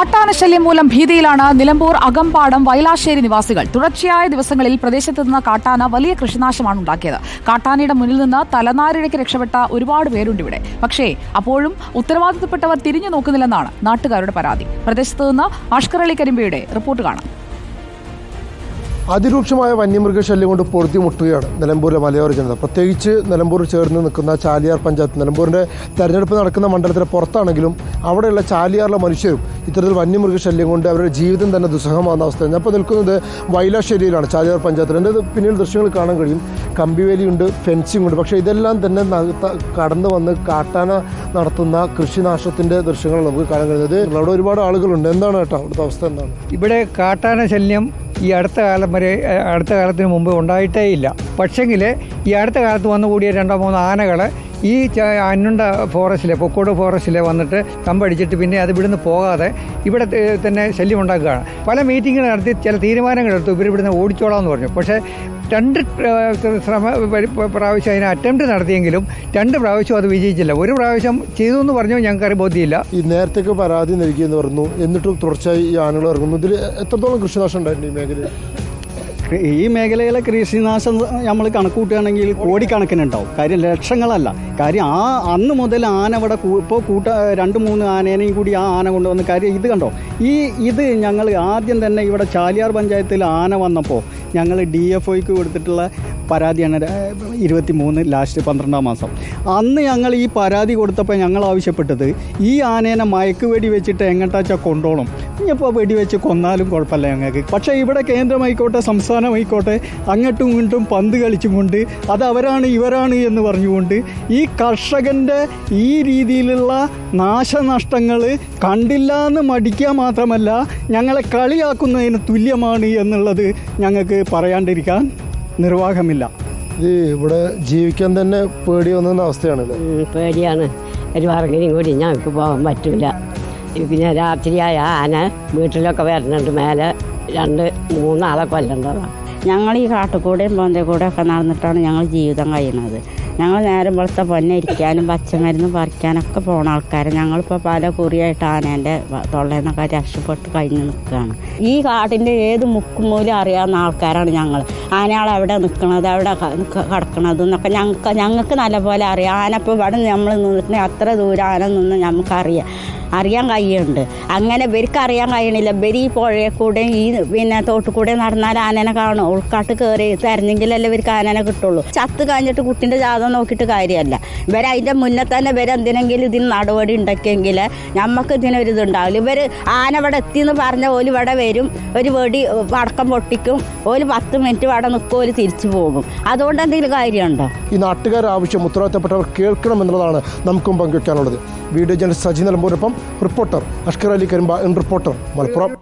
കാട്ടാനശല്യം മൂലം ഭീതിയിലാണ് നിലമ്പൂർ അകമ്പാടം വയലാശ്ശേരി നിവാസികൾ. തുടർച്ചയായ ദിവസങ്ങളിൽ പ്രദേശത്ത് നിന്ന് കാട്ടാന വലിയ കൃഷിനാശമാണ് ഉണ്ടാക്കിയത്. കാട്ടാനയുടെ മുന്നിൽ നിന്ന് തലനാരിഴയ്ക്ക് രക്ഷപ്പെട്ട ഒരുപാട് പേരുണ്ട് ഇവിടെ. പക്ഷേ അപ്പോഴും ഉത്തരവാദിത്തപ്പെട്ടവർ തിരിഞ്ഞു നോക്കുന്നില്ലെന്നാണ് നാട്ടുകാരുടെ പരാതി. പ്രദേശത്ത് നിന്ന് അഷ്കർ അലി കരിമ്പയുടെ റിപ്പോർട്ട് കാണാം. അതിരൂക്ഷമായ വന്യമൃഗശല്യം കൊണ്ട് പൊടുത്തി മുട്ടുകയാണ് നിലമ്പൂരിലെ മലയോര ജനത. പ്രത്യേകിച്ച് നിലമ്പൂർ ചേർന്ന് നിൽക്കുന്ന ചാലിയാർ പഞ്ചായത്ത്. നിലമ്പൂരിന്റെ തെരഞ്ഞെടുപ്പ് നടക്കുന്ന മണ്ഡലത്തിന് പുറത്താണെങ്കിലും അവിടെയുള്ള ചാലിയാറിലെ മനുഷ്യരും ഇത്തരത്തിൽ വന്യമൃഗശല്യം കൊണ്ട് അവരുടെ ജീവിതം തന്നെ ദുസ്സഹമാകുന്ന അവസ്ഥയാണ്. ഞാൻ ഇപ്പോൾ നിൽക്കുന്നത് വൈലാശ്ശേരിയിലാണ് ചാലിയാർ പഞ്ചായത്തിൽ. എന്റെ പിന്നിൽ ദൃശ്യങ്ങൾ കാണാൻ കഴിയും. കമ്പിവേലിയുണ്ട് ഫെൻസിംഗ് ഉണ്ട്. പക്ഷേ ഇതെല്ലാം തന്നെ കടന്നു വന്ന് കാട്ടാന നടത്തുന്ന കൃഷിനാശത്തിന്റെ ദൃശ്യങ്ങൾ നമുക്ക് കാണാൻ കഴിയുന്നത്. അവിടെ ഒരുപാട് ആളുകളുണ്ട്. എന്താണ് കേട്ടോ അവിടുത്തെ അവസ്ഥ എന്താണ്? ഇവിടെ കാട്ടാന ശല്യം ഈ അടുത്ത കാലം വരെ അടുത്ത കാലത്തിന് മുമ്പ് ഉണ്ടായിട്ടേ ഇല്ല പക്ഷെങ്കിൽ ഈ അടുത്ത കാലത്ത് വന്നുകൂടിയ രണ്ടോ മൂന്നോ ആനകൾ ഈ അന്നുണ്ട ഫോറസ്റ്റിലെ പൊക്കോട് ഫോറസ്റ്റിലെ വന്നിട്ട് കമ്പടിച്ചിട്ട് പിന്നെ അത് ഇവിടുന്ന് പോകാതെ ഇവിടെ തന്നെ ശല്യം ഉണ്ടാക്കുകയാണ് പല മീറ്റിങ്ങുകൾ നടത്തി ചില തീരുമാനങ്ങൾ എടുത്തു. ഇവർ ഇവിടുന്ന് ഓടിച്ചോളാം എന്ന് പറഞ്ഞു. പക്ഷേ രണ്ട് ശ്രമ പ്രാവശ്യം അതിനെ അറ്റംപ്റ്റ് നടത്തിയെങ്കിലും രണ്ട് പ്രാവശ്യം അത് വിജയിച്ചില്ല. ഒരു പ്രാവശ്യം ചെയ്തു എന്ന് പറഞ്ഞു ഞങ്ങൾക്ക് ബോധ്യമില്ല. ഈ നേരത്തേക്ക് പരാതി നൽകിയെന്ന് പറഞ്ഞു. എന്നിട്ടും തുടർച്ചയായി ഈ ആനകൾ ഇറങ്ങുന്നു. ഇതിൽ എത്രത്തോളം കൃഷിനാശം ഉണ്ടായിട്ടുണ്ട് ഈ മേഖലയിൽ? ഈ മേഖലയിലെ കൃഷിനാശം നമ്മൾ കണക്കൂട്ടുകയാണെങ്കിൽ കോടിക്കണക്കിനുണ്ടാവും. കാര്യം ലക്ഷങ്ങളല്ല. കാര്യം ആ അന്ന് മുതൽ ആന ഇവിടെ ഇപ്പോൾ കൂട്ട രണ്ട് മൂന്ന് ആനേനെയും കൂടി ആ ആന കൊണ്ടുവന്ന് കാര്യം ഇത് കണ്ടോ? ഈ ഇത് ഞങ്ങൾ ആദ്യം തന്നെ ഇവിടെ ചാലിയാർ പഞ്ചായത്തിൽ ആന വന്നപ്പോൾ ഞങ്ങൾ ഡി എഫ് ഒയ്ക്ക് കൊടുത്തിട്ടുള്ള പരാതിയാണ് ഇരുപത്തി മൂന്ന് ലാസ്റ്റ് പന്ത്രണ്ടാം മാസം. അന്ന് ഞങ്ങൾ ഈ പരാതി കൊടുത്തപ്പോൾ ഞങ്ങൾ ആവശ്യപ്പെട്ടത് ഈ ആനേനെ മയക്ക് വെടി വെച്ചിട്ട് എങ്ങോട്ടാച്ചാൽ കൊണ്ടോണം? ഇനിയിപ്പോൾ വെടിവെച്ച് കൊന്നാലും കുഴപ്പമില്ല ഞങ്ങൾക്ക്. പക്ഷേ ഇവിടെ കേന്ദ്രമായിക്കോട്ടെ സംസ്ഥാനമായിക്കോട്ടെ അങ്ങോട്ടും ഇങ്ങോട്ടും പന്ത് കളിച്ചും കൊണ്ട് അത് അവരാണ് ഇവരാണ് എന്ന് പറഞ്ഞുകൊണ്ട് ഈ കർഷകന്റെ ഈ രീതിയിലുള്ള നാശനഷ്ടങ്ങൾ കണ്ടില്ല എന്ന് മടിക്കുക മാത്രമല്ല ഞങ്ങളെ കളിയാക്കുന്നതിന് തുല്യമാണ് എന്നുള്ളത് ഞങ്ങൾക്ക് പറയാണ്ടിരിക്കാൻ നിർവാഹമില്ല. ഇത് ഇവിടെ ജീവിക്കാൻ തന്നെ പേടി വന്ന അവസ്ഥയാണല്ലേ? പേടിയാണ്. ഒരു വർക്കിനും കൂടി ഞങ്ങൾക്ക് പോകാൻ പറ്റില്ല പിന്നെ രാത്രിയായ ആന വീട്ടിലൊക്കെ വരുന്നുണ്ട് മേലെ രണ്ട് മൂന്നാളെ കൊല്ലണ്ടതാണ് ഞങ്ങൾ ഈ കാട്ടുകൂടെയും പോന്തേ കൂടെ ഒക്കെ നടന്നിട്ടാണ് ഞങ്ങൾ ജീവിതം കഴിയുന്നത്. ഞങ്ങൾ നേരം വെളുത്ത പൊന്നെ ഇരിക്കാനും പച്ചമരുന്ന് പറിക്കാനൊക്കെ പോണ ആൾക്കാർ ഞങ്ങളിപ്പോൾ പല കുറിയായിട്ട് ആനേന്റെ തൊള്ളയിൽ നിന്നൊക്കെ രക്ഷപ്പെട്ട് കഴിഞ്ഞ് നിൽക്കുകയാണ് ഈ കാട്ടിന്റെ ഏത് മുക്കും മൂലം അറിയാവുന്ന ആൾക്കാരാണ് ഞങ്ങൾ ആനകൾ എവിടെ നിൽക്കണത് എവിടെ കിടക്കണത് എന്നൊക്കെ ഞങ്ങൾക്ക് ഞങ്ങൾക്ക് നല്ലപോലെ അറിയാം. ആന ഇപ്പോൾ ഇവിടെ നമ്മൾ നിന്നിട്ട് അത്ര ദൂരം ആന നിന്ന് നമുക്കറിയാം അറിയാൻ കഴിയുന്നുണ്ട്. അങ്ങനെ ഇവർക്ക് അറിയാൻ കഴിയണില്ല. ബരി ഈ പുഴയിൽ കൂടെ ഈ പിന്നെ തോട്ടിൽ കൂടെ നടന്നാൽ ആനനെ കാണും. ഉൾക്കാട്ട് കയറി തെരഞ്ഞെങ്കിലല്ലേ ഇവർക്ക് ആനനെ കിട്ടുള്ളൂ. ചത്ത് കഴിഞ്ഞിട്ട് കുട്ടിന്റെ ജാതം നോക്കിയിട്ട് കാര്യമല്ല. ഇവർ അതിന്റെ മുന്നേ തന്നെ ഇവർ എന്തിനെങ്കിലും ഇതിന് നടപടി ഉണ്ടാക്കിയെങ്കിൽ നമുക്ക് ഇതിനൊരു ഇതുണ്ടാവില്ല ഇവർ ആന ഇവിടെ എത്തിയെന്ന് പറഞ്ഞ ഓൽ ഇവിടെ വരും. ഒരു വെടി വടക്കം പൊട്ടിക്കും. ഓൽ പത്ത് മിനിറ്റ് ഇവിടെ നിൽക്കും ഓൽ തിരിച്ചു പോകും. അതുകൊണ്ട് എന്തെങ്കിലും കാര്യമുണ്ടോ? ഈ നാട്ടുകാർ ആവശ്യം ഉത്തരവാദിത്തപ്പെട്ടവർ കേൾക്കണം എന്നുള്ളതാണ് നമുക്കും പങ്കുവയ്ക്കാനുള്ളത് video journalist Saji നിലമ്പൂരിനൊപ്പം reporter Ashkar Ali Karimba N reporter Malappuram.